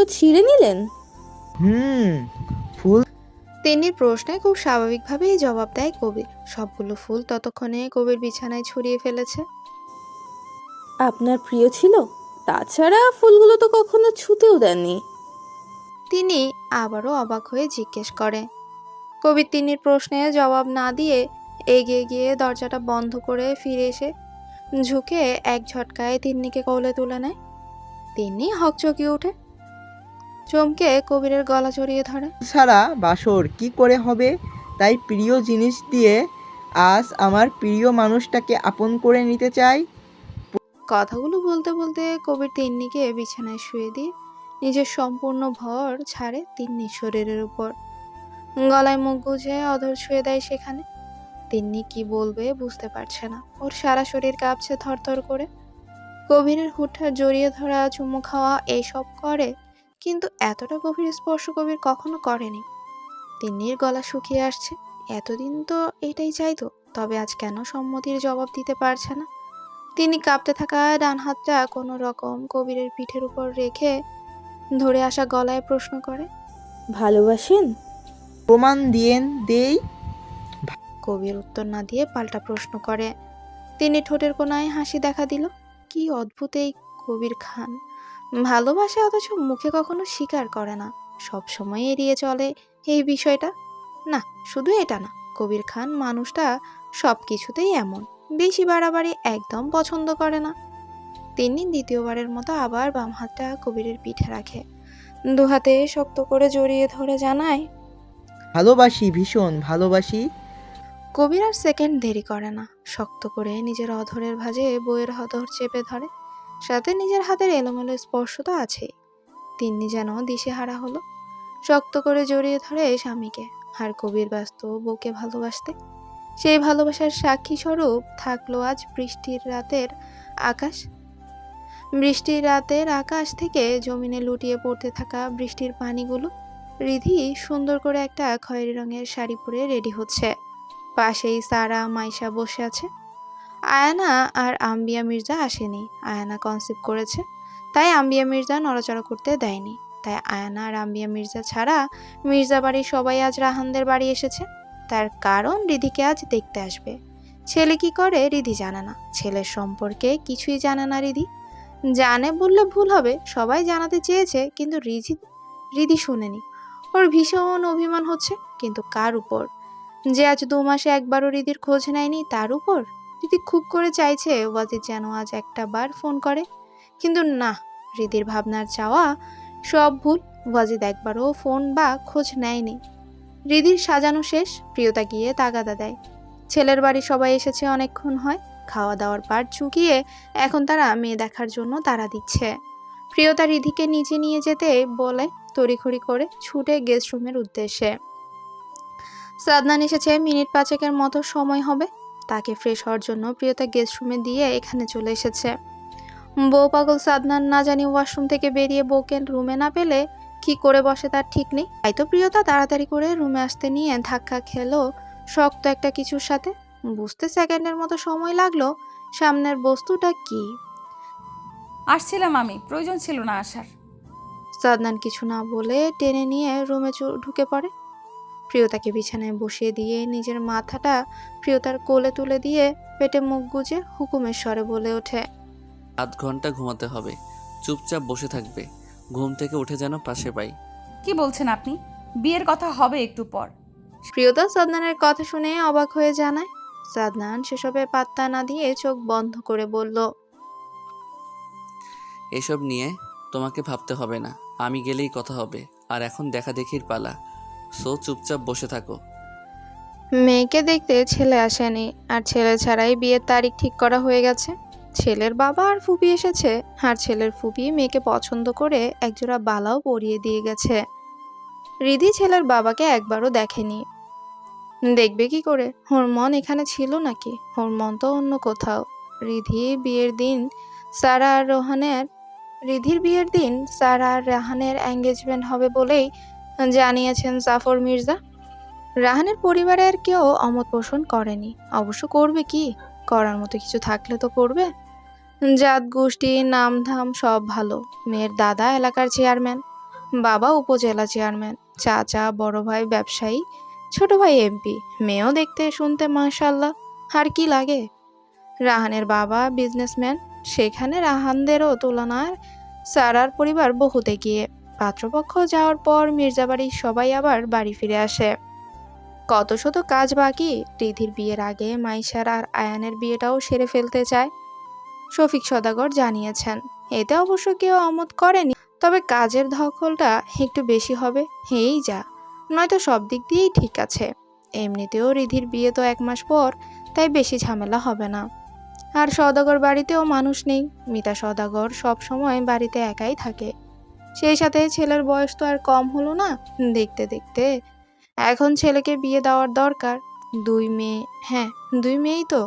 ফুলগুলো ছিঁড়ে নিলেন? হুম ফুল তিন্নির প্রশ্নে খুব স্বাভাবিকভাবেই জবাব দেয় কবির। সবগুলো ফুল ততক্ষণে কবির বিছানায় ছড়িয়ে ফেলেছে। আপনার প্রিয় ছিল? তাছাড়া ফুলগুলো তো কখনো ছুতেও দেননি। তিনি আবারও অবাক হয়ে জিজ্ঞেস করে। কবির তিন্নির প্রশ্নে জবাব না দিয়ে এগিয়ে গিয়ে দরজাটা বন্ধ করে ফিরে এসে ঝুঁকে এক ঝটকায় তিন্নিকে কোলে তুলে নেয়। তিন্নি হকচকিয়ে ওঠে। চমকে কবিরের গলা জড়িয়ে ধরে। ছাড়া বাসর কি করে হবে? তাই প্রিয় জিনিস দিয়ে আজ আমার প্রিয় মানুষটাকে আপন করে নিতে চাই। কথাগুলো বলতে বলতে কবির তিন্নিকে বিছানায় শুয়ে দিয়ে নিজের সম্পূর্ণ ভর ছাড়ে তিন্নি শরীরের উপর। গলায় মুখ গুজে অধর ছুঁয়ে দেয় সেখানে। তিন্নি কি বলবে বুঝতে পারছে না। ওর সারা শরীর কাঁপছে থরথর করে। কবিরের হুটহাট জড়িয়ে ধরা চুমু খাওয়া এইসব করে কিন্তু এতটা গভীর স্পর্শ কবির কখনো করেনি। তিন্নির গলা শুকিয়ে আসছে। এতদিন তো এটাই চাইতো তবে আজ কেন সম্মতির জবাব দিতে পারছে না? তিনি কাঁপতে থাকা ডান হাতটা কোনো রকম কবিরের পিঠের উপর রেখে ধরে আসা গলায় প্রশ্ন করে ভালোবাসেন? প্রমাণ দিয়েন দেই? কবির উত্তর না দিয়ে পাল্টা প্রশ্ন করে। তিনি ঠোঁটের কোনায় হাসি দেখা দিল। কি অদ্ভুত এই কবির খান। ভালোবাসে অথচ মুখে কখনো স্বীকার করে না। সব সময় এড়িয়ে চলে এই বিষয়টা। না শুধু এটা না কবির খান মানুষটা সব কিছুতেই এমন বেশি বাড়াবাড়ি একদম পছন্দ করে না। তিনি দ্বিতীয়বারের মতো আবার বাম হাতটা কবিরের পিঠে রাখে। দু হাতে শক্ত করে জড়িয়ে ধরে জানায় ভালোবাসি ভীষণ ভালোবাসি। কবির আর সেকেন্ড দেরি করে না শক্ত করে নিজের অধরের ভাঁজে বইয়ের হদর চেপে ধরে। সাথে নিজের হাতের এলোমেলো স্পর্শ তো আছেই। তিন্নি যেন দিশেহারা হলো। শক্ত করে জড়িয়ে ধরে স্বামীকে আর কবির ব্যস্ত বউকে ভালোবাসতে। সেই ভালোবাসার সাক্ষী স্বরূপ থাকল আজ বৃষ্টির রাতের আকাশ। বৃষ্টির রাতের আকাশ থেকে জমিনে লুটিয়ে পড়তে থাকা বৃষ্টির পানিগুলো রিধি সুন্দর করে একটা খয়েরি রঙের শাড়ি পরে রেডি হচ্ছে। পাশেই সারা মাইশা বসে আছে। আয়ানা আর আম্বিয়া মির্জা আসেনি। আয়ানা কনসেপ্ট করেছে, তাই আম্বিয়া মির্জা নড়াচড়া করতে দেয়নি। তাই আয়ানা আর আম্বিয়া মির্জা ছাড়া মির্জা বাড়ির সবাই আজ রাহানদের বাড়ি এসেছে। তার কারণ রিধিকে আজ দেখতে আসবে। ছেলে কি করে রিধি জানে না। ছেলের সম্পর্কে কিছুই জানে না রিধি। জানে বললে ভুল হবে, সবাই জানাতে চেয়েছে, কিন্তু রিধি রিধি শুনেনি। ওর ভীষণ অভিমান হচ্ছে, কিন্তু কার উপর? যে আজ দু মাসে একবারও রিদির খোঁজ নেয়নি, তার উপর? রিদি খুব করে চাইছে ওয়াজিদ যেন আজ একটা বার ফোন করে। কিন্তু না, রিদির ভাবনার চাওয়া সব ভুল। ওয়াজিদ একবারও ফোন বা খোঁজ নেয়নি। রিদির সাজানো শেষ, প্রিয়তা গিয়ে তাগাদা দেয়। ছেলের বাড়ি সবাই এসেছে অনেকক্ষণ হয়, খাওয়া দাওয়ার পাট চুকিয়ে এখন তারা মেয়ে দেখার জন্য তারা দিচ্ছে। প্রিয়তা রিধিকে নিচে নিয়ে যেতে বলে তড়িঘড়ি করে ছুটে গেস্ট রুমের উদ্দেশ্যে। সাদনান এসেছে, মিনিট পাঁচেকের মতো সময় হবে। তাকে ফ্রেশ হওয়ার জন্য প্রিয়তা গেস্ট রুমে দিয়ে এখানে চলে এসেছে। বউ পাগল সাদনান না জানি ওয়াশরুম থেকে বেরিয়ে বউকে রুমে না পেলে কি করে বসে তার ঠিক নেই? তাই তো প্রিয়তা তাড়াতাড়ি করে রুমে আসতে নিয়ে ধাক্কা খেলো শক্ত একটা কিছুর সাথে। বুঝতে সেকেন্ডের মতো সময় লাগল সামনের বস্তুটা কি? আসছিলাম আমি প্রয়োজন ছিল না আসার। সাদনান কিছু না বলে টেনে নিয়ে রুমে ঢুকে পড়ে। প্রিয়তাকে বিছানায় বসিয়ে দিয়ে নিজের মাথাটা প্রিয়তার কোলে তুলে দিয়ে পেটে মুখ গুজে হুকুমের স্বরে বলে ওঠে। আধ ঘণ্টা ঘুমাতে হবে চুপচাপ বসে থাকবে ঘুম থেকে উঠে যেন পাশে পাই। কি বলছেন আপনি? বিয়ের কথা হবে একটু পর। প্রিয়তা সাদনানের কথা শুনে অবাক হয়ে জানায়। সাদনান সেসবে পাত্তা না দিয়ে চোখ বন্ধ করে বলল এসব নিয়ে তোমাকে ভাবতে হবে না আমি গেলেই কথা হবে আর এখন দেখা দেখির পালা সো চুপচাপ বসে থাকো। মেয়েকে দেখতে ছেলে আসেনি, আর ছেলে ছাড়াই বিয়ের তারিখ ঠিক করা হয়ে গেছে। ছেলের বাবা আর ফুপি এসেছে, আর ছেলের ফুপি মেয়েকে পছন্দ করে একজোড়া বালাও পরিয়ে দিয়ে গেছে। রিধি ছেলের বাবাকে একবারও দেখেনি। দেখবে কি করে? ওর মন এখানে ছিল নাকি? ওর মন তো অন্য কোথাও। রিধি বিয়ের দিন সারা আর রোহানের রিধির বিয়ের দিন সারা আর রাহানের এঙ্গেজমেন্ট হবে বলেই জানিয়েছেন জাফর মির্জা। রাহানের পরিবারে আর কেউ অমত পোষণ করেনি। অবশ্য করবে কি? করার মতো কিছু থাকলে তো করবে। জাত, গোষ্ঠী, নামধাম সব ভালো। মেয়ের দাদা এলাকার চেয়ারম্যান, বাবা উপজেলা চেয়ারম্যান, চাচা, বড় ভাই ব্যবসায়ী, ছোট ভাই এমপি। মেয়েও দেখতে, শুনতে মাশাল্লাহ। আর কি লাগে? রাহানের বাবা বিজনেসম্যান সেখানে রাহানদেরও তুলনায় সারার পরিবার বহুত এগিয়ে। পাত্রপক্ষ যাওয়ার পর মির্জাবাড়ির সবাই আবার বাড়ি ফিরে আসে। কত শত কাজ বাকি, রিধির বিয়ের আগে মাইশার আর আয়ানের বিয়েটাও সেরে ফেলতে চায়। শফিক সদাগর জানিয়েছেন, এতে অবশ্য কেউ অমত করেনি, তবে কাজের ধকলটা একটু বেশি হবে, হেই যা, নয়তো সব দিক দিয়েই ঠিক আছে। এমনিতেও রিধির বিয়ে তো এক মাস পর, তাই বেশি ঝামেলা হবে না। আর সদাগর বাড়িতেও মানুষ নেই, মিতা সদাগর সব সময় বাড়িতে একাই থাকে। সেই সাথে ছেলের বয়স তো আর কম হলো না, দেখতে দেখতে। এখন ছেলেকে বিয়ে দেওয়ার দরকার। দুই মেয়ে হ্যাঁ দুই মেয়েই তো।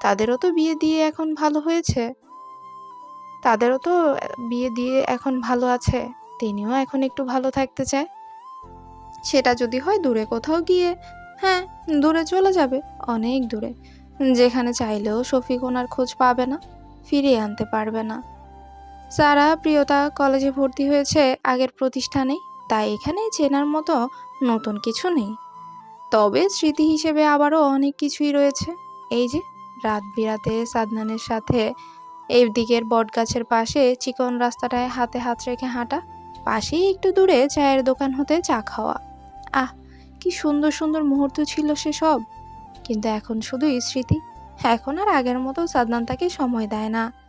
তাদেরও তো বিয়ে দিয়ে এখন ভালো হয়েছে। তাদেরও তো বিয়ে দিয়ে এখন ভালো আছে। তিনিও এখন একটু ভালো থাকতে চায়। সেটা যদি হয় দূরে কোথাও গিয়ে হ্যাঁ দূরে চলে যাবে, অনেক দূরে। যেখানে চাইলেও শফিক ওনার খোঁজ পাবে না, ফিরিয়ে আনতে পারবে না। সারা প্রিয়তা কলেজে ভর্তি হয়েছে আগের প্রতিষ্ঠানে, তাই এখানে চেনার মতো নতুন কিছু নেই। তবে স্মৃতি হিসেবে আবারও অনেক কিছুই রয়েছে। এই যে, রাত বিরাতে সাদনানের সাথে এই দিকের বটগাছের পাশে চিকন রাস্তাটায় হাতে হাত রেখে হাঁটা, পাশেই একটু দূরে চায়ের দোকান হতে চা খাওয়া। আহ, কি সুন্দর সুন্দর মুহূর্ত ছিল সে সব কিন্তু এখন শুধুই স্মৃতি। এখন আর আগের মতো সাদনান তাকে সময় দেয় না।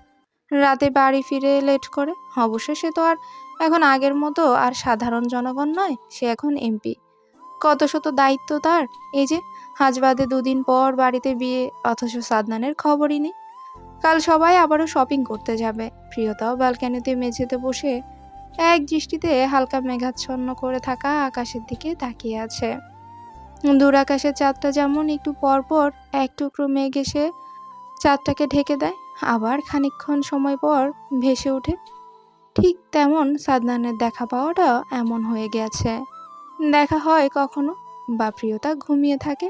রাতে বাড়ি ফিরে লেট করে। অবশ্য সে তো আর এখন আগের মতো আর সাধারণ জনগণ নয়, সে এখন এমপি কত শত দায়িত্ব তার, এই যে আজ বাদে দুদিন পর বাড়িতে বিয়ে, অথচ সাদনানের খবরই নেই। কাল সবাই আবারও শপিং করতে যাবে। প্রিয়তাও ব্যালকানিতে মেঝেতে বসে এক দৃষ্টিতে হালকা মেঘাচ্ছন্ন করে থাকা আকাশের দিকে তাকিয়ে আছে। দূর আকাশের চাঁদটা যেমন একটু পর পর এক টুকরো মেঘ এসে চাঁদটাকে ঢেকে দেয় আবার খানিকক্ষণ সময় পর ভেসে ওঠে। ঠিক তেমন সাদনানের দেখা পাওয়াটা এমন হয়ে গেছে। দেখা হয় কখনো বা প্রিয়তা ঘুমিয়ে থাকে।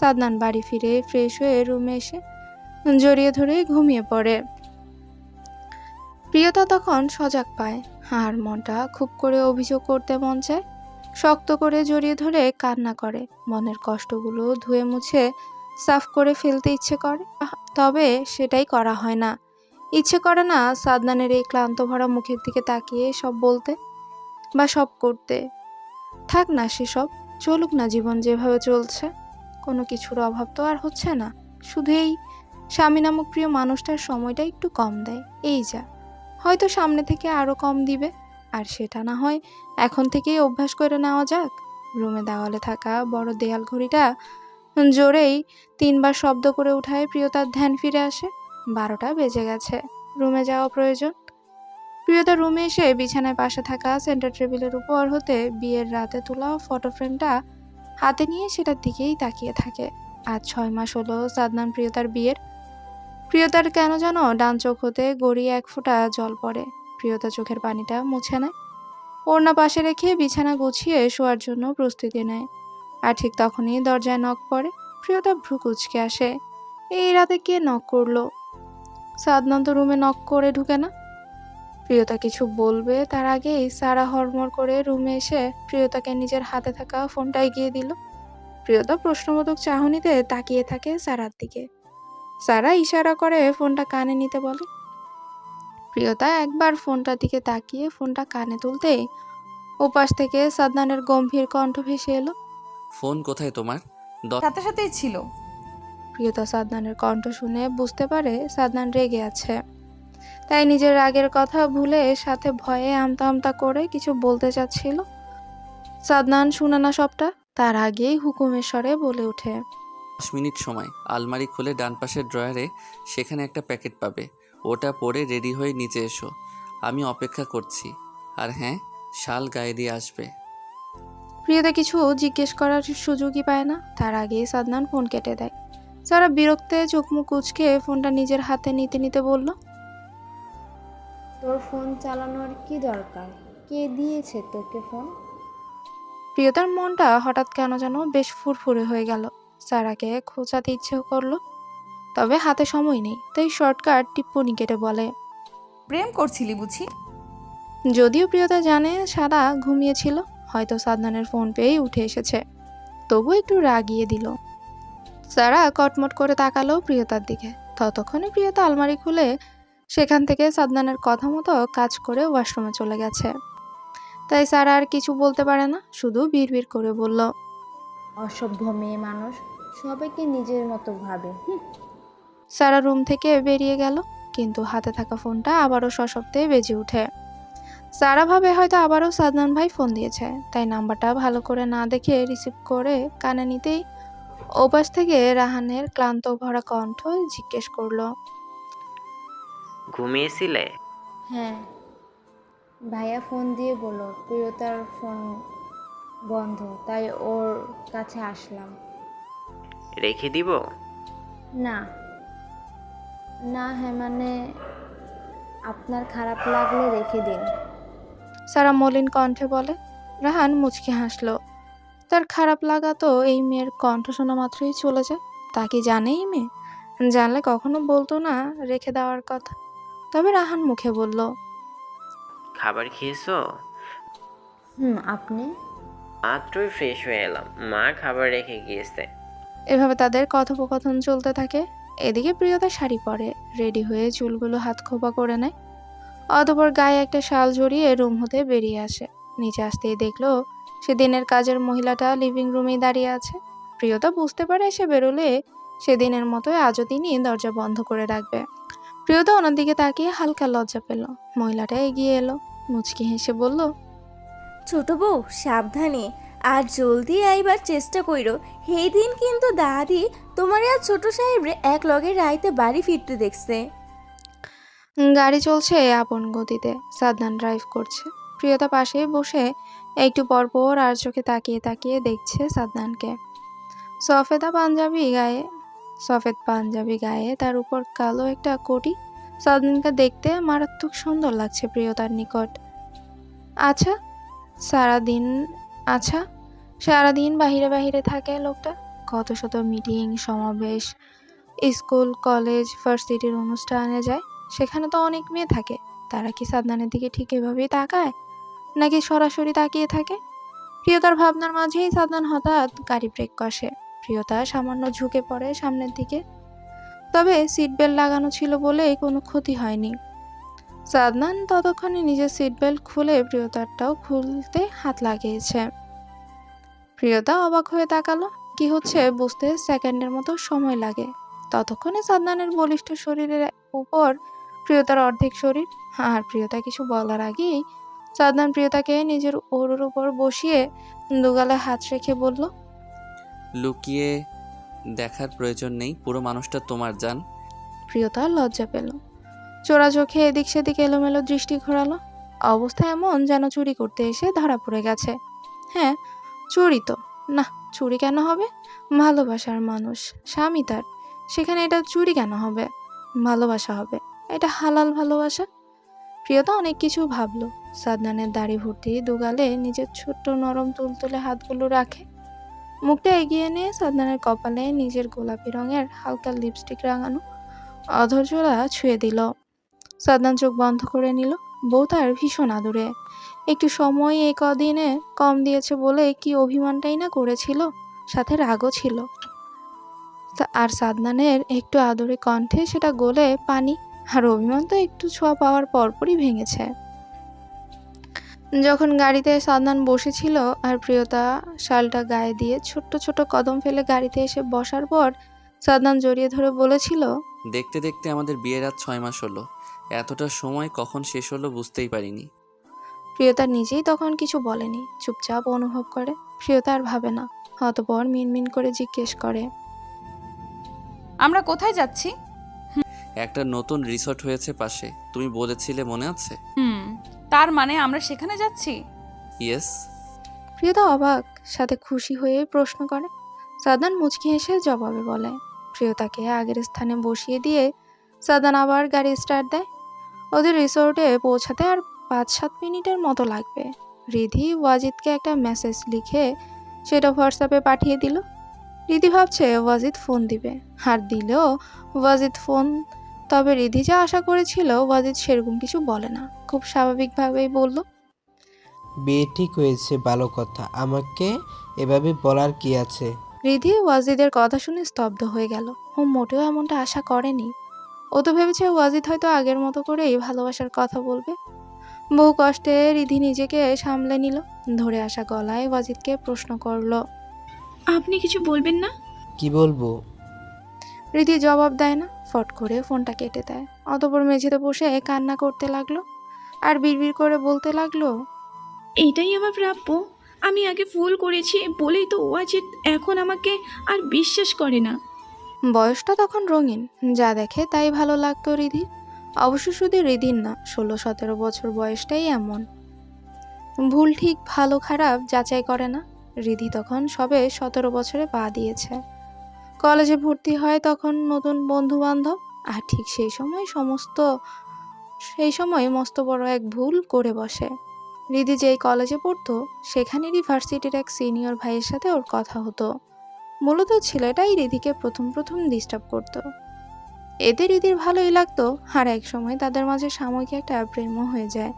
সাদনান বাড়ি ফিরে ফ্রেশ হয়ে রুমে এসে জড়িয়ে ধরে ঘুমিয়ে পড়ে। প্রিয়তা তখন সজাগ পায়, আর মনটা খুব করে অভিযোগ করতে মন চায়। শক্ত করে জড়িয়ে ধরে কান্না করে। মনের কষ্টগুলো ধুয়ে মুছে সাফ করে ফেলতে ইচ্ছে করে। তবে সেটাই করা হয় না। ইচ্ছে করে না সাদনানের এই ক্লান্ত ভরা মুখের দিকে তাকিয়ে সব বলতে বা সব করতে। থাক না সেসব, চলুক না জীবন যেভাবে চলছে। কোনো কিছুর অভাব তো আর হচ্ছে না। শুধু এই স্বামী নামক প্রিয় মানুষটার সময়টা একটু কম দেয়। এই যা, হয়তো সামনে থেকে আরও কম দিবে। আর সেটা না হয় এখন থেকেই অভ্যাস করে নেওয়া যাক। রুমে দেওয়ালে থাকা বড় দেয়াল ঘড়িটা জোরেই তিনবার শব্দ করে উঠায় প্রিয়তার ধ্যান ফিরে আসে। বারোটা বেজে গেছে। রুমে যাওয়া প্রয়োজন। প্রিয়তা রুমে এসে বিছানায় পাশে থাকা সেন্টার টেবিলের উপর হতে বিয়ের রাতে তোলা ফটো ফ্রেমটা হাতে নিয়ে সেটার দিকেই তাকিয়ে থাকে। আজ ছয় মাস হলো সাদনান প্রিয়তার বিয়ের। প্রিয়তার কেন যেন ডান চোখ হতে গড়িয়ে এক ফোঁটা জল পড়ে। প্রিয়তা চোখের পানিটা মুছে নেয়। ওড়না পাশে রেখে বিছানা গুছিয়ে শোয়ার জন্য প্রস্তুতি নেয়। আর ঠিক তখনই দরজায় নখ পড়ে প্রিয়তা ভ্রু কুচকে আসে। এই রাতে কে নখ করল? সাদনান তো রুমে নখ করে ঢুকে না? প্রিয়তা কিছু বলবে তার আগেই সারা হরমর করে রুমে এসে প্রিয়তাকে নিজের হাতে থাকা ফোনটা এগিয়ে দিল। প্রিয়তা প্রশ্নবোধক চাহনিতে তাকিয়ে থাকে সারার দিকে। সারা ইশারা করে ফোনটা কানে নিতে বলে। প্রিয়তা একবার ফোনটার দিকে তাকিয়ে ফোনটা কানে তুলতেই ওপাশ থেকে সাদনানের গম্ভীর কণ্ঠ ভেসে এলো। ফোন কোথায় তোমার? দ- সাথে সাথেই ছিল। প্রিয়তা সাদনানের কণ্ঠ শুনে বুঝতে পারে সাদনান রেগে আছে। তাই নিজের রাগের কথা ভুলে সাথে ভয়ে আমতা আমতা করে কিছু বলতে চাচ্ছিল। সাদনান শুনে না সবটা তার আগেই হুকুমের স্বরে বলে ওঠে। দশ মিনিট সময় আলমারি খুলে ডান পাশের ড্রয়ারে সেখানে একটা প্যাকেট পাবে। ওটা পরে রেডি হয়ে নিচে এসো। আমি অপেক্ষা করছি। আর হ্যাঁ শাল গায়ে দিয়ে আসবে। প্রিয়তা কিছু জিজ্ঞেস করার সুযোগই পায় না। তার আগেই সাদনান ফোন কেটে দেয়। সারা বিরক্তে চোখ মুখ কুচকে ফোনটা নিজের হাতে নিতে নিতে বলল তোর ফোন চালানোর কি দরকার? কে দিয়েছে তোকে ফোন? প্রিয়তার মনটা হঠাৎ কেন যেন বেশ ফুরফুরে হয়ে গেল। সারাকে খোঁচাতে ইচ্ছে করল তবে হাতে সময় নেই তাই শর্টকাট টিপ্পনি কেটে বলে প্রেম করছিলি বুঝি? যদিও প্রিয়তা জানে সারা ঘুমিয়েছিল হয়তো সাদনানের ফোন পেয়েই উঠে এসেছে। তবু একটু রাগিয়ে দিল। সারা কটমট করে তাকালো প্রিয়তার দিকে। ততক্ষণে প্রিয়তা আলমারি খুলে সেখান থেকে সাদনানের কথা মতো কাজ করে ওয়াশরুমে চলে গেছে। তাই সারা আর কিছু বলতে পারে না শুধু বিড়বিড় করে বলল অসভ্য মেয়ে মানুষ সবাইকে নিজের মতো ভাবে সারা রুম থেকে বেরিয়ে গেল কিন্তু হাতে থাকা ফোনটা আবারও সশব্দে বেজে ওঠে সারা ভাবে হয়তো আবারও সাদনান ভাই ফোন দিয়েছে। তাই নাম্বারটা ভালো করে না দেখে রিসিভ করে কানে নিতেই ওপাশ থেকে রাহানের ক্লান্ত ভরা কণ্ঠ জিজ্ঞেস করল ঘুমিয়েছিলে? হ্যাঁ। ভাইয়া ফোন দিয়ে বলল প্রিয়তার ফোন বন্ধ তাই ওর কাছে আসলাম। রেখে দিব? না। না হ্যাঁ মানে আপনার খারাপ লাগলে রেখে দিন। সারা মলিন কণ্ঠে বলে রাহান মুচকি হাসলো। তার খারাপ লাগা তো এই মেয়ের কণ্ঠ শোনা মাত্রই চলে যায়। তা কি জানে এই মেয়ে? জানলে কখনো বলতো না রেখে দেওয়ার কথা। তবে রাহান মুখে বলল খাবার খেয়েছো? হুম আপনি? মাত্রই ফ্রেশ হয়ে এলাম। মা খাবার রেখে গিয়েছে। এভাবে তাদের কথোপকথন চলতে থাকে। এদিকে প্রিয়তা শাড়ি পরে রেডি হয়ে চুলগুলো হাত খোপা করে নেয়। অতপর গায়ে একটা শাল জড়িয়ে রুম হতে বেরিয়ে আসে। নিচে আসতেই দেখল, সে দিনের কাজের মহিলাটা লিভিং রুমেই দাঁড়িয়ে আছে। প্রিয়তা বুঝতে পারে সে বেরোলে সেদিনের মতোই আজও তিনি দরজা বন্ধ করে রাখবে। প্রিয়তা ওনার দিকে তাকিয়ে হালকা লজ্জা পেল। মহিলাটা এগিয়ে এলো, মুচকি হেসে বলল, ছোট বউ, সাবধানে। আর জলদি আইবার চেষ্টা কইরো। সেই দিন কিন্তু দাদি তোমার আর ছোট সাহেবরে এক লগে রাইতে বাড়ি ফিরতে দেখছে। গাড়ি চলছে আপন গতিতে। সাদনান ড্রাইভ করছে। প্রিয়তা পাশে বসে একটু পরপর আর চোখে তাকিয়ে তাকিয়ে দেখছে সাদনানকে সফেদা পাঞ্জাবি গায়ে সফেদ পাঞ্জাবি গায়ে তার উপর কালো একটা কোটি। সাদনানকে দেখতে মারাত্মক সুন্দর লাগছে প্রিয়তার নিকট। আচ্ছা সারাদিন আচ্ছা সারাদিন বাহিরে বাহিরে থাকে লোকটা? কত শত মিটিং, সমাবেশ, স্কুল, কলেজ ভার্সিটির অনুষ্ঠানে যায়। সেখানে তো অনেক মেয়ে থাকে। তারা কি সাদনানের দিকে ঠিক এভাবেই তাকায়? নাকি সরাসরি তাকিয়ে থাকে? প্রিয়তার ভাবনার মাঝেই সাদনান হঠাৎ গাড়ি ব্রেক কষে। প্রিয়তা সামান্য ঝুঁকে পড়ে সামনের দিকে। তবে সিট বেল্ট লাগানো ছিল বলে কোনো ক্ষতি হয়নি। সাদনান ততক্ষণে নিজের সিট বেল্ট খুলে প্রিয়তারটাও খুলতে হাত লাগিয়েছে। প্রিয়তা অবাক হয়ে তাকালো। কি হচ্ছে? বুঝতে সেকেন্ডের মতো সময় লাগে। ততক্ষণে সাদনানের বলিষ্ঠ শরীরের উপর প্রিয়তার অর্ধেক শরীর আর প্রিয়তা কিছু বলার আগেই সাদনান প্রিয়তাকে নিজের ওরুর উপর বসিয়ে দুগালে হাত রেখে বলল লুকিয়ে দেখার প্রয়োজন নেই পুরো মানুষটা তোমার জান। প্রিয়তা লজ্জা পেল। চোরা চোখে এদিক সেদিক এলোমেলো দৃষ্টি ঘোরালো। অবস্থা এমন যেন চুরি করতে এসে ধরা পড়ে গেছে। হ্যাঁ চুরি তো। না চুরি কেন হবে? ভালোবাসার মানুষ স্বামী তার। সেখানে এটা চুরি কেন হবে? ভালোবাসা হবে। এটা হালাল ভালোবাসা? প্রিয়তা অনেক কিছু ভাবলো। সাদনানের দাড়ি ভর্তি দুগালে নিজের ছোট্ট নরম তুলতুলে হাতগুলো রাখে। মুখটা এগিয়ে নিয়ে সাদনানের কপালে নিজের গোলাপি রঙের হালকা লিপস্টিক রাঙানো অধৈর্যরা ছুঁয়ে দিল। সাদনান চোখ বন্ধ করে নিল। বউ তার ভীষণ আদুরে। একটু সময় এই কদিনে কম দিয়েছে বলে কি অভিমানটাই না করেছিল? সাথে রাগও ছিল। আর সাদনানের একটু আদরে কণ্ঠে সেটা গলে পানি আর অভিমান তো একটু ছোঁয়া পাওয়ার পরপরই ভেঙেছে। যখন গাড়িতে সাদনান বসেছিল আর প্রিয়তা শালটা গায়ে দিয়ে ছোট্ট ছোট কদম ফেলে গাড়িতে এসে বসার পর সাদনান জড়িয়ে ধরে বলেছিল দেখতে দেখতে আমাদের বিয়ের রাত ছয় মাস হলো। এতটা সময় কখন শেষ হলো বুঝতেই পারিনি। প্রিয়তা নিজেই তখন কিছু বলেনি চুপচাপ অনুভব করে। প্রিয়তা আর ভাবে না অতপর মিনমিন করে জিজ্ঞেস করে আমরা কোথায় যাচ্ছি? একটা নতুন রিসর্ট হয়েছে পাশে। তুমি বলেছিলে মনে আছে? হুম তার মানে আমরা সেখানে যাচ্ছি? ইয়েস। প্রিয়তা অবাক সাথে খুশি হয়ে প্রশ্ন করে। সাদান মুচকি হেসে জবাবে বলে। প্রিয়তাকে আগের স্থানে বসিয়ে দিয়ে সাদান আবার গাড়ি স্টার্ট দেয়। ওদের রিসোর্টে পৌঁছাতে আর পাঁচ সাত মিনিটের মতো লাগবে। রিধি ওয়াজিদকে একটা মেসেজ লিখে সেটা হোয়াটসঅ্যাপে পাঠিয়ে দিল। রিধি ভাবছে ওয়াজিদ ফোন দিবে। আর দিলেও ওয়াজিদ ফোন তবে রিধি যা আশা করেছিল ওয়াজিদ সেরকম কিছু বলে না। খুব স্বাভাবিকভাবেই বলল বিয়ে ঠিক হয়েছে ভালো কথা। আমাকে এভাবে বলার কি আছে? রিধি ওয়াজিদের কথা শুনে স্তব্ধ হয়ে গেল। ও মোটেও এমনটা আশা করেনি। ও তো ভেবেছে ওয়াজিদ হয়তো আগের মতো করেই ভালোবাসার কথা বলবে। বহু কষ্টে রিধি নিজেকে সামলে নিল ধরে আসা গলায় ওয়াজিদকে প্রশ্ন করল আপনি কিছু বলবেন না? কি বলব? রিধি জবাব দেয় না। ফট করে ফোনটা কেটে দেয়। অতপর মেঝেতে বসে কান্না করতে লাগল আর বিড়বিড় করে বলতে লাগল এটাই আমার প্রাপ্য। আমি আগে ভুল করেছি বলেই তো ওয়াজিদ এখন আমাকে আর বিশ্বাস করে না। বয়সটা তখন রঙিন যা দেখে তাই ভালো লাগতো রিধির অবশ্য শুধু রিধির না ষোলো সতেরো বছর বয়সটাই এমন। ভুল ঠিক ভালো খারাপ যাচাই করে না রিধি তখন সবে সতেরো বছরে পা দিয়েছে। কলেজে ভর্তি হয় তখন নতুন বন্ধু বান্ধব আর ঠিক সেই সময় সমস্ত, সেই সময় মস্ত বড় এক ভুল করে বসে। রিধি যেই কলেজে পড়তো, সেখানেরই ভার্সিটির এক সিনিয়র ভাইয়ের সাথে ওর কথা হতো। মূলত ছেলেটাই রিধিকে প্রথম প্রথম ডিস্টার্ব করতো। এতে রিধির ভালোই লাগতো, আর এক সময় তাদের মাঝে সাময়িক একটা প্রেমও হয়ে যায়।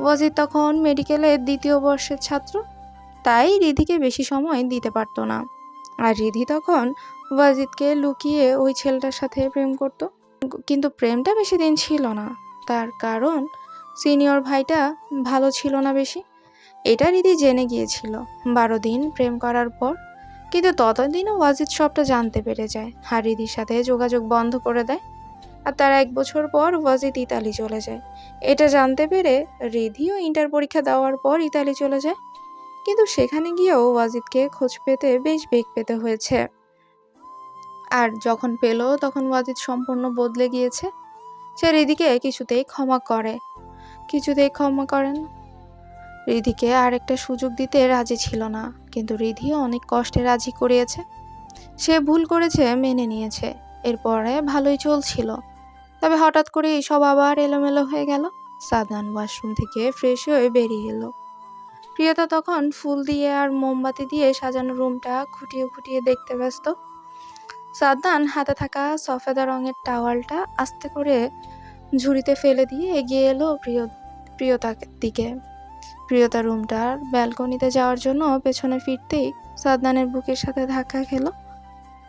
ওয়াজিদ তখন মেডিকেলের দ্বিতীয় বর্ষের ছাত্র, তাই রিধিকে বেশি সময় দিতে পারতো না। আর রিধি তখন ওয়াজিদকে লুকিয়ে ওই ছেলেটার সাথে প্রেম করত। কিন্তু প্রেমটা বেশি দিন ছিল না। তার কারণ সিনিয়র ভাইটা ভালো ছিল না বেশি। এটা রিধি জেনে গিয়েছিল। বারো দিন প্রেম করার পর। কিন্তু ততদিনও ওয়াজিদ সবটা জানতে পেরে যায় আর রিধির সাথে যোগাযোগ বন্ধ করে দেয়। আর তার এক বছর পর ওয়াজিদ ইতালি চলে যায়। এটা জানতে পেরে রিধিও ইন্টার পরীক্ষা দেওয়ার পর ইতালি চলে যায়। কিন্তু সেখানে গিয়েও ওয়াজিদকে খোঁজ পেতে বেশ বেগ পেতে হয়েছে। আর যখন পেল, তখন ওয়াজিদ সম্পূর্ণ বদলে গিয়েছে। সে রিধিকে কিছুতেই ক্ষমা করে। কিছুতেই ক্ষমা করেন। রিধিকে আর একটা সুযোগ দিতে রাজি ছিল না, কিন্তু রিধিও অনেক কষ্টে রাজি করিয়েছে। সে ভুল করেছে, মেনে নিয়েছে। এরপরে ভালোই চলছিল। তবে হঠাৎ করে সব আবার এলোমেলো হয়ে গেল। সাদান ওয়াশরুম থেকে ফ্রেশ হয়ে বেরিয়ে এলো। প্রিয়তা তখন ফুল দিয়ে আর মোমবাতি দিয়ে সাজানো রুমটা খুঁটিয়ে খুঁটিয়ে দেখতে ব্যস্ত। সাদান হাতে থাকা সফেদা রঙের টাওয়ালটা আস্তে করে ঝুড়িতে ফেলে দিয়ে এগিয়ে এলো প্রিয়, প্রিয়তার দিকে। প্রিয়তা রুমটার ব্যালকনিতে যাওয়ার জন্য পেছনে ফিরতেই সাদনানের বুকের সাথে ধাক্কা খেলো।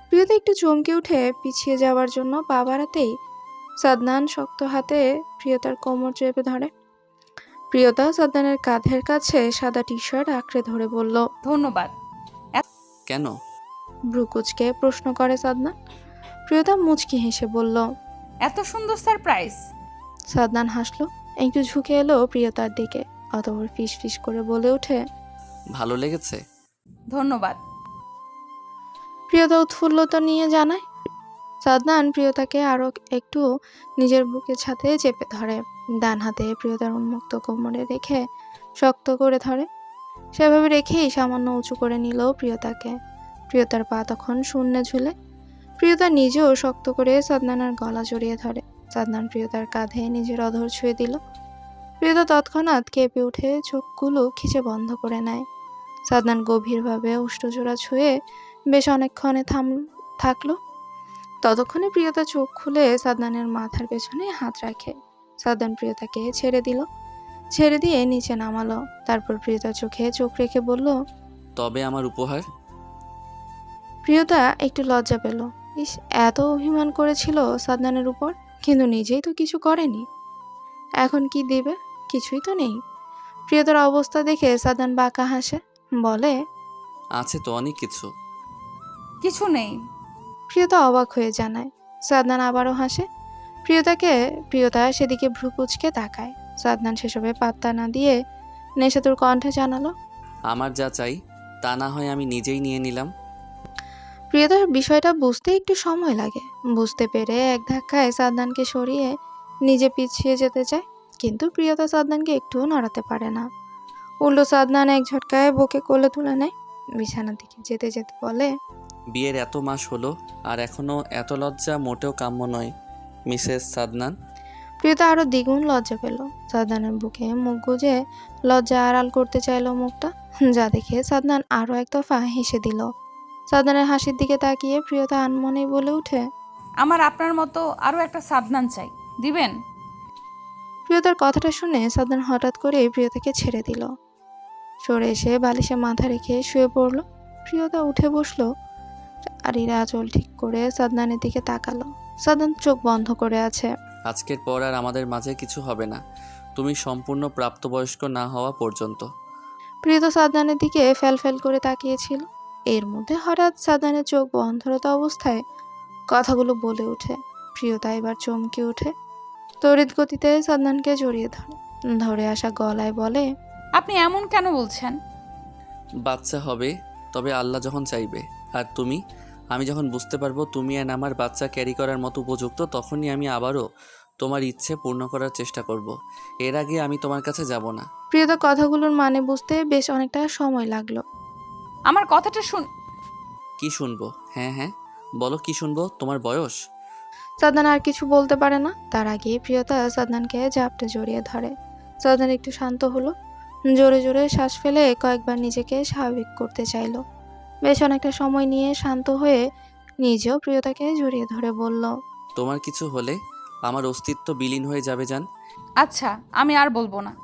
প্রিয়তা একটু চমকে উঠে পিছিয়ে যাওয়ার জন্য পা বাড়াতেই সাদনান শক্ত হাতে প্রিয়তার কোমর চেপে ধরে। প্রিয়তা সাদনানের কাঁধের কাছে সাদা টি শার্ট আঁকড়ে ধরে বলল ধন্যবাদ। কেন? ব্রুকুচকে প্রশ্ন করে সাদনান প্রিয়তা মুচকি হেসে বলল এত সুন্দর সারপ্রাইজ। সাদনান হাসলো একটু ঝুঁকে এলো প্রিয়তার দিকে অতপর ফিস ফিস করে বলে ওঠে ভালো লেগেছে? ধন্যবাদ। প্রিয়তা উৎফুল্লতা নিয়ে জানায় সাদনান প্রিয়তাকে আরও একটু নিজের বুকের সাথে চেপে ধরে। ডান হাতে প্রিয়তার উন্মুক্ত কোমরে রেখে শক্ত করে ধরে। সেভাবে রেখেই সামান্য উঁচু করে নিল প্রিয়তাকে। প্রিয়তার পা তখন শূন্যে ঝুলে। প্রিয়তা নিজেও শক্ত করে সাদনানার গলা জড়িয়ে ধরে। সাদনান প্রিয়তার কাঁধে নিজের অধর ছুঁয়ে দিল। প্রিয়তা তৎক্ষণাৎ কেঁপে উঠে চোখগুলো খিচে বন্ধ করে নেয়। সাদনান গভীরভাবে উষ্ঠজোড়া ছুঁয়ে বেশ অনেকক্ষণে থাম, থাকল। ততক্ষণে প্রিয়তা চোখ খুলে সাদনানের মাথার পেছনে হাত রাখে। সাদনান প্রিয়তাকে ছেড়ে দিল। ছেড়ে দিয়ে নিচে নামালো। তারপর প্রিয়তা চোখে চোখ রেখে বলল তবে আমার উপহার? প্রিয়তা একটু লজ্জা পেল। ইস এত অভিমান করেছিল সাদনানের উপর কিন্তু নিজেই তো কিছু করেনি। এখন কি দিবে? কিছুই তো নেই। প্রিয়তার অবস্থা দেখে সাদান বাঁকা হাসে বলে আছে তো অনেক কিছু। কিছু নেই। প্রিয়তা অবাক হয়ে জানায়। সাদনান আবারও হাসে প্রিয়তাকে প্রিয়তা সেদিকে ভ্রুকুচকে তাকায়। সাদনান সেসবে পাত্তা না দিয়ে নেশাতুর কণ্ঠে জানালো আমার যা চাই তা না হয় আমি নিজেই নিয়ে নিলাম। প্রিয়তার বিষয়টা বুঝতে একটু সময় লাগে। বুঝতে পেরে এক ধাক্কায় সাদনানকে সরিয়ে নিজে পিছিয়ে যেতে চায় কিন্তু প্রিয়তা সাদনানকে একটুও নড়াতে পারে না। উল্টো সাদনান এক ঝটকায় বুকে কোলে তুলে নেয়। বিছানার দিকে যেতে যেতে বলে বিয়ের এত মাস হলো আর এখনও এত লজ্জা মোটেও কাম্য নয়। মিসেস সাদনান? প্রিয়তা আরও দ্বিগুণ লজ্জা পেল। সাদনানের বুকে মুখ গুজে লজ্জা আড়াল করতে চাইলো মুখটা। যা দেখে সাদনান আরও এক দফা হেসে দিল। সাদনানের হাসির দিকে তাকিয়ে প্রিয়তা আনমনেই বলে উঠে আমার আপনার মতো আরও একটা সাদনান চাই। দিবেন? প্রিয়তার কথাটা শুনে সাদনান হঠাৎ করে প্রিয়তাকে ছেড়ে দিল। সরে এসে বালিশে মাথা রেখে শুয়ে পড়ল। প্রিয়তা উঠে বসল। আর ইরা আঁচল ঠিক করে সাদনানের দিকে তাকালো। সাদনান চোখ বন্ধ করে আছে। আজকের পর আর আমাদের মাঝে কিছু হবে না। তুমি সম্পূর্ণ প্রাপ্তবয়স্ক না হওয়া পর্যন্ত। প্রিয়তা সাদনানের দিকে ফেল ফেল করে তাকিয়েছিল। এর মধ্যে হঠাৎ সাদানের চোখ বন্ধরত অবস্থায় কথাগুলো বলে ওঠে। প্রিয়তা এবার চমকে ওঠে। তড়িৎ গতিতে সাদনানকে জড়িয়ে ধরে ধরে আসা গলায় বলে আপনি এমন কেন বলছেন? বাচ্চা হবে তবে আল্লাহ যখন চাইবে। আর তুমি? আমি যখন বুঝতে পারব তুমি আর আমার বাচ্চা ক্যারি করার মতো উপযুক্ত তখনই আমি আবারও তোমার ইচ্ছে পূর্ণ করার চেষ্টা করব। এর আগে আমি তোমার কাছে যাব না। প্রিয়তা কথাগুলোর মানে বুঝতে বেশ অনেকটা সময় লাগল। আমার কথাটা শুন। কি শুনব? হ্যাঁ হ্যাঁ। বলো কি শুনব? তোমার বয়স? সাদনান আর কিছু বলতে পারে না। তার আগে প্রিয়তা সাদনানকে জাপটে জড়িয়ে ধরে। সাদনান একটু শান্ত হলো। জোরে জোরে শ্বাস ফেলে কয়েকবার নিজেকে স্বাভাবিক করতে চাইলো। বেশ অনেকটা সময় নিয়ে শান্ত হয়ে নিজেও প্রিয়তাকে জড়িয়ে ধরে বলল তোমার কিছু হলে আমার অস্তিত্ব বিলীন হয়ে যাবে জান। আচ্ছা আমি আর বলব না।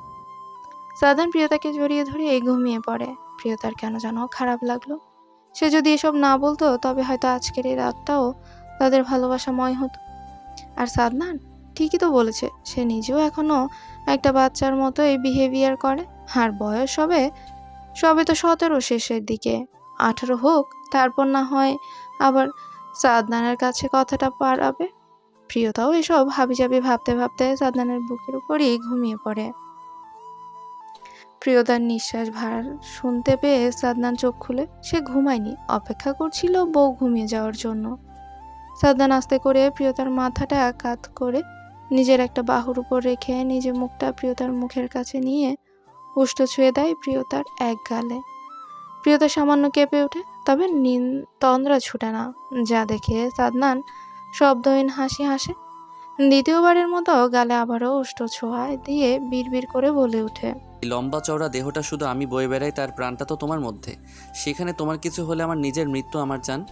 সাদান প্রিয়তাকে জড়িয়ে ধরে এই ঘুমিয়ে পড়ে। প্রিয়তার কেন যেন খারাপ লাগল। সে যদি এসব না বলতো তবে হয়তো আজকের এই রাতটাও তাদের ভালোবাসাময় হতো। আর সাদনান ঠিকই তো বলেছে সে নিজেও এখনও একটা বাচ্চার মতো এই বিহেভিয়ার করে। আর বয়স হবে সবে তো সতেরো শেষের দিকে। আঠারো হোক, তারপর না হয় আবার সাদনানের কাছে কথাটা পারাবে প্রিয়তাও এসব হাবিজাবি ভাবতে ভাবতে সাদনানের বুকের উপরই ঘুমিয়ে পড়ে। প্রিয়তার নিঃশ্বাস ভার শুনতে পেয়ে সাদনান চোখ খুলে, সে ঘুমায়নি, অপেক্ষা করছিল বউ ঘুমিয়ে যাওয়ার জন্য। সাদনান আস্তে করে প্রিয়তার মাথাটা কাত করে নিজের একটা বাহুর উপর রেখে নিজের মুখটা প্রিয়তার মুখের কাছে নিয়ে উষ্ঠ ছুঁয়ে দেয় প্রিয়তার এক গালে। প্রিয়তা সামান্য কেঁপে ওঠে তবে নিন তন্দ্রা ছুটে না। যা দেখে সাদনান শব্দহীন হাসি হাসে। দ্বিতীয়বারের মতো গালে আবারও উষ্ঠ ছোঁয়ায় দিয়ে বিড়বিড় করে বলে ওঠে। লম্বা চওড়া দেহটা শুধু আমি বয়ে বেড়াই তার প্রাণটা তো তোমার মধ্যে। সেখানে তোমার কিছু হলে আমার নিজের মৃত্যু আমার জান।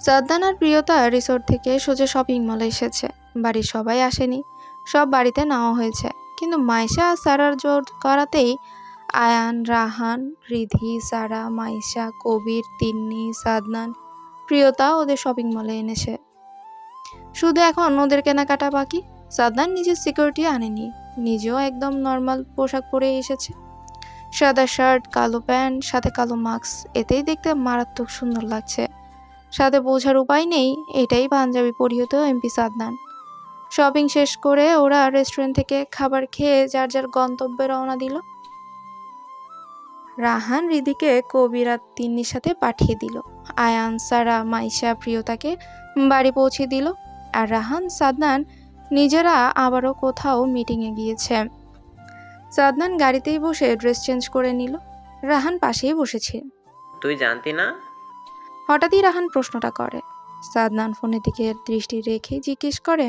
সাদ্দান আর প্রিয়তা রিসোর্ট থেকে সোজা শপিং মলে এসেছে। বাড়ির সবাই আসেনি। সব বাড়িতে নেওয়া হয়েছে। কিন্তু মাইশা আর সারার জোর করাতেই আয়ান, রাহান, রিধি, সারা, মাইশা, কবির, তিন্নি, সাদনান, প্রিয়তা ওদের শপিং মলে এনেছে। শুধু এখন ওদের কেনাকাটা বাকি? সাদনান নিজের সিকিউরিটি আনেনি, নিজেও একদম নর্মাল পোশাক পরে এসেছে। সাদা শার্ট কালো প্যান্ট সাথে কালো মাস্ক এতেই দেখতে মারাত্মক সুন্দর লাগছে। সাথে বোঝার উপায় নেই, এটাই পাঞ্জাবি পরিহিত এমপি সাদনান। শপিং শেষ করে ওরা রেস্টুরেন্ট থেকে খাবার খেয়ে যার যার গন্তব্যে রওনা দিল। রাহান রিদিকে কবিরা তিন্নির সাথে পাঠিয়ে দিল। আয়ান সারা মাইশা প্রিয়তাকে বাড়ি পৌঁছে দিল আর রাহান সাদনান নিজেরা আবারও কোথাও মিটিংয়ে গিয়েছে। সাদনান গাড়িতেই বসে ড্রেস চেঞ্জ করে নিল। রাহান পাশেই বসেছে। তুই জানতি না? হঠাৎই রাহান প্রশ্নটা করে। সাদনান ফোনের দিকে দৃষ্টি রেখে জিজ্ঞেস করে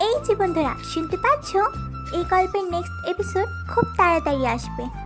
এই যে বন্ধুরা শুনতে পাচ্ছ? এই গল্পের নেক্সট এপিসোড খুব তাড়াতাড়ি আসবে।